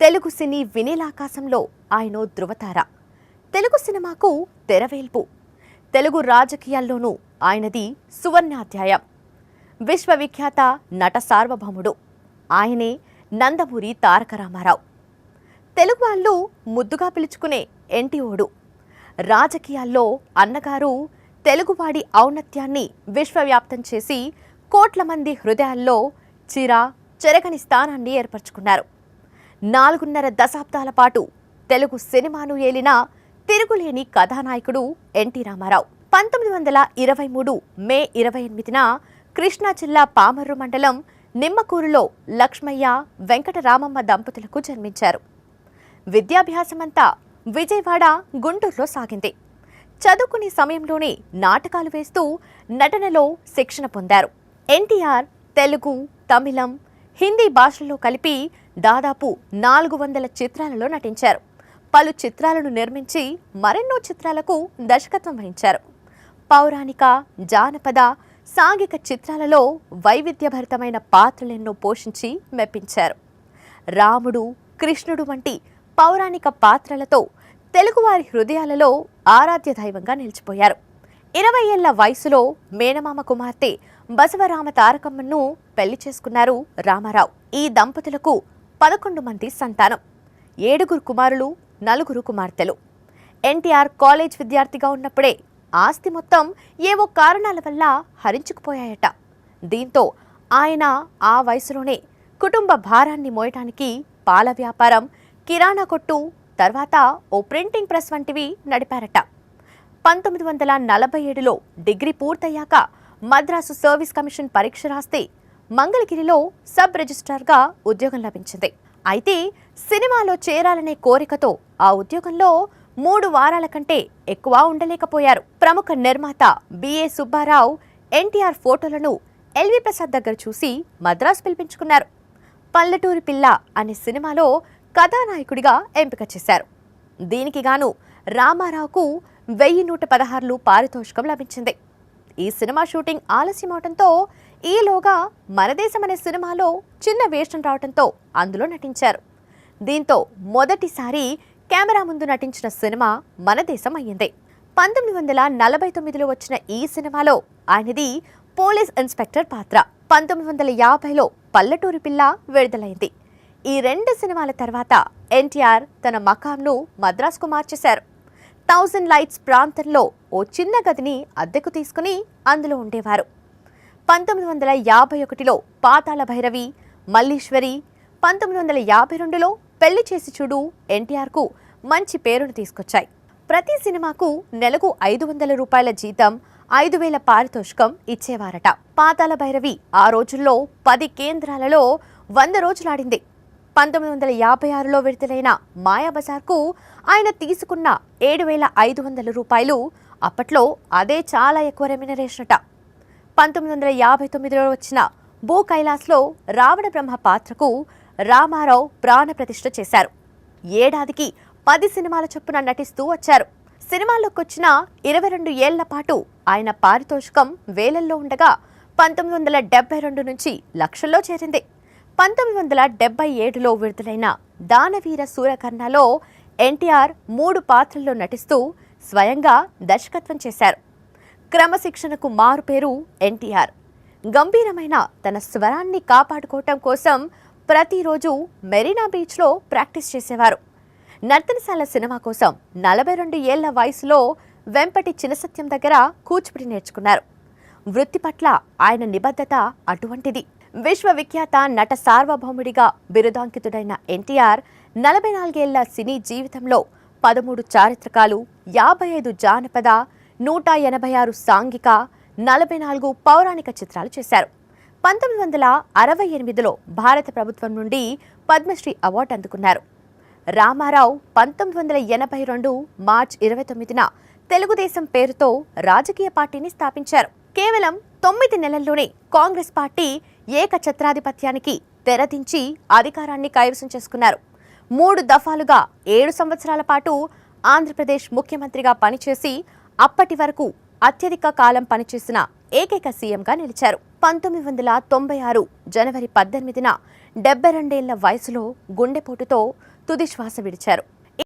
తెలుగు సినీ వినీలాకాశంలో ఆయన ధృవతార. తెలుగు సినిమాకు తెరవేల్పు తెలుగు రాజకీయాల్లోనూ ఆయనది సువర్ణాధ్యాయం. విశ్వవిఖ్యాత నట సార్వభౌముడు. ఆయనే నందమూరి తారక రామారావు. తెలుగు వాళ్ళు ముద్దుగా పిలుచుకునే ఎన్టీఓడు. రాజకీయాల్లో అన్నగారు తెలుగువాడి ఔన్నత్యాన్ని విశ్వవ్యాప్తం చేసి కోట్ల మంది హృదయాల్లో చిర చెరగని స్థానాన్ని ఏర్పరచుకున్నారు. నాలుగున్నర దశాబ్దాల పాటు తెలుగు సినిమాను ఏలిన తిరుగులేని కథానాయకుడు ఎన్టీ రామారావు. పంతొమ్మిది వందల ఇరవై మూడు మే ఇరవై ఎనిమిదిన కృష్ణా జిల్లా పామర్రు మండలం నిమ్మకూరులో లక్ష్మయ్య వెంకటరామమ్మ దంపతులకు జన్మించారు. విద్యాభ్యాసమంతా విజయవాడ గుంటూరులో సాగింది. చదువుకునే సమయంలోనే నాటకాలు వేస్తూ నటనలో శిక్షణ పొందారు. ఎన్టీఆర్ తెలుగు తమిళం హిందీ భాషల్లో కలిపి దాదాపు నాలుగు వందల చిత్రాలలో నటించారు. పలు చిత్రాలను నిర్మించి మరెన్నో చిత్రాలకు దర్శకత్వం వహించారు. పౌరాణిక జానపద సాంఘిక చిత్రాలలో వైవిధ్యభరితమైన పాత్రలెన్నో పోషించి మెప్పించారు. రాముడు కృష్ణుడు వంటి పౌరాణిక పాత్రలతో తెలుగువారి హృదయాలలో ఆరాధ్య దైవంగా నిలిచిపోయారు. ఇరవై ఏళ్ళ వయసులో మేనమామ కుమార్తె బసవరామ తారకమ్మను పెళ్ళి చేసుకున్నారు రామారావు. ఈ దంపతులకు పదకొండు మంది సంతానం. ఏడుగురు కుమారులు నలుగురు కుమార్తెలు. ఎన్టీఆర్ కాలేజ్ విద్యార్థిగా ఉన్నప్పుడే ఆస్తి మొత్తం ఏవో కారణాల వల్ల హరించుకుపోయాయట. దీంతో ఆయన ఆ వయసులోనే కుటుంబ భారాన్ని మోయటానికి పాల వ్యాపారం కిరాణా కొట్టు తర్వాత ఓ ప్రింటింగ్ ప్రెస్ వంటివి నడిపారట. పంతొమ్మిది వందల నలభై ఏడులో డిగ్రీ పూర్తయ్యాక మద్రాసు సర్వీస్ కమిషన్ పరీక్ష రాస్తే మంగళగిరిలో సబ్ రిజిస్ట్రార్గా ఉద్యోగం లభించింది. అయితే సినిమాలో చేరాలనే కోరికతో ఆ ఉద్యోగంలో మూడు వారాల కంటే ఎక్కువ ఉండలేకపోయారు. ప్రముఖ నిర్మాత బిఏ సుబ్బారావు ఎన్టీఆర్ ఫోటోలను ఎల్వి ప్రసాద్ దగ్గర చూసి మద్రాసు పిలిపించుకున్నారు. పల్లెటూరి పిల్ల అనే సినిమాలో కథానాయకుడిగా ఎంపిక చేశారు. దీనికి గాను రామారావుకు వెయ్యి నూట పదహారులు పారితోషికం లభించింది. ఈ సినిమా షూటింగ్ ఆలస్యమవడంతో ఈలోగా మనదేశం అనే సినిమాలో చిన్న వేషం రావడంతో అందులో నటించారు. దీంతో మొదటిసారి కెమెరా ముందు నటించిన సినిమా మనదేశం అయ్యింది. పంతొమ్మిది వందల నలభై తొమ్మిదిలో వచ్చిన ఈ సినిమాలో ఆయనది పోలీస్ ఇన్స్పెక్టర్ పాత్ర. పంతొమ్మిది వందల యాభైలో పల్లెటూరి పిల్ల విడుదలైంది. ఈ రెండు సినిమాల తర్వాత ఎన్టీఆర్ తన మకాంను మద్రాసుకు మార్చేశారు. థౌజండ్ లైట్స్ ప్రాంతంలో ఓ చిన్న గదిని అద్దెకు తీసుకుని అందులో ఉండేవారు. పంతొమ్మిది వందల యాభై ఒకటిలో పాతాళ భైరవి మల్లీశ్వరి పంతొమ్మిది వందల యాభై రెండులో పెళ్ళి చేసి చూడు ఎన్టీఆర్కు మంచి పేరును తీసుకొచ్చాయి. ప్రతి సినిమాకు నెలకు ఐదు వందల రూపాయల జీతం ఐదు వేల పారితోషికం ఇచ్చేవారట. పాతాళ భైరవి ఆ రోజుల్లో పది కేంద్రాలలో వంద రోజులాడింది పంతొమ్మిది వందల యాభై ఆరులో విడుదలైన మాయాబజార్కు ఆయన తీసుకున్న ఏడు వేల ఐదు వందల రూపాయలు అప్పట్లో అదే చాలా ఎక్కువ రెమ్యునరేషన్ అట. పంతొమ్మిది వందల యాభై తొమ్మిదిలో వచ్చిన భూ కైలాస్లో రావణ బ్రహ్మ పాత్రకు రామారావు ప్రాణప్రతిష్ఠ చేశారు. ఏడాదికి పది సినిమాల చొప్పున నటిస్తూ వచ్చారు. సినిమాల్లోకి వచ్చిన ఇరవై రెండు ఏళ్ళ పాటు ఆయన పారితోషికం వేలల్లో ఉండగా పంతొమ్మిది వందల డెబ్బై రెండు నుంచి లక్షల్లో చేరింది. పంతొమ్మిది వందల డెబ్బై ఏడులో విడుదలైన దానవీర సూరకర్ణలో ఎన్టీఆర్ మూడు పాత్రల్లో నటిస్తూ స్వయంగా దర్శకత్వం చేశారు. క్రమశిక్షణకు మారు పేరు ఎన్టీఆర్. గంభీరమైన తన స్వరాన్ని కాపాడుకోవటం కోసం ప్రతిరోజు మెరీనా బీచ్లో ప్రాక్టీస్ చేసేవారు. నర్తనశాల సినిమా కోసం నలభై రెండు ఏళ్ళ వయసులో వెంపటి చినసత్యం దగ్గర కూచిపూడి నేర్చుకున్నారు. వృత్తి పట్ల ఆయన నిబద్ధత అటువంటిది. విశ్వవిఖ్యాత నట సార్వభౌముడిగా బిరుదాంకితుడైన ఎన్టీఆర్ నలభై నాలుగేళ్ళ సినీ జీవితంలో పదమూడు చారిత్రకాలు యాభై ఐదు జానపద నూట ఎనభై ఆరు సాంఘిక నలభై నాలుగు పౌరాణిక చిత్రాలు చేశారు. పంతొమ్మిది వందల అరవై ఎనిమిదిలో భారత ప్రభుత్వం నుండి పద్మశ్రీ అవార్డు అందుకున్నారు. రామారావు పంతొమ్మిది వందల ఎనభై రెండు మార్చ్ ఇరవై తొమ్మిదిన తెలుగుదేశం పేరుతో రాజకీయ పార్టీని స్థాపించారు. కేవలం తొమ్మిది నెలల్లోనే కాంగ్రెస్ పార్టీ ఏకఛత్రాధిపత్యానికి తెరదించి అధికారాన్ని కైవసం చేసుకున్నారు. మూడు దఫాలుగా ఏడు సంవత్సరాల పాటు ఆంధ్రప్రదేశ్ ముఖ్యమంత్రిగా పనిచేసి అప్పటి వరకు అత్యధిక కాలం పనిచేసిన ఏకైక సీఎంగా నిలిచారు. పంతొమ్మిది వందల తొంభై ఆరు జనవరి పద్దెనిమిదిన డెబ్బై రెండేళ్ళ వయసులో గుండెపోటుతో తుది శ్వాస విడిచారు.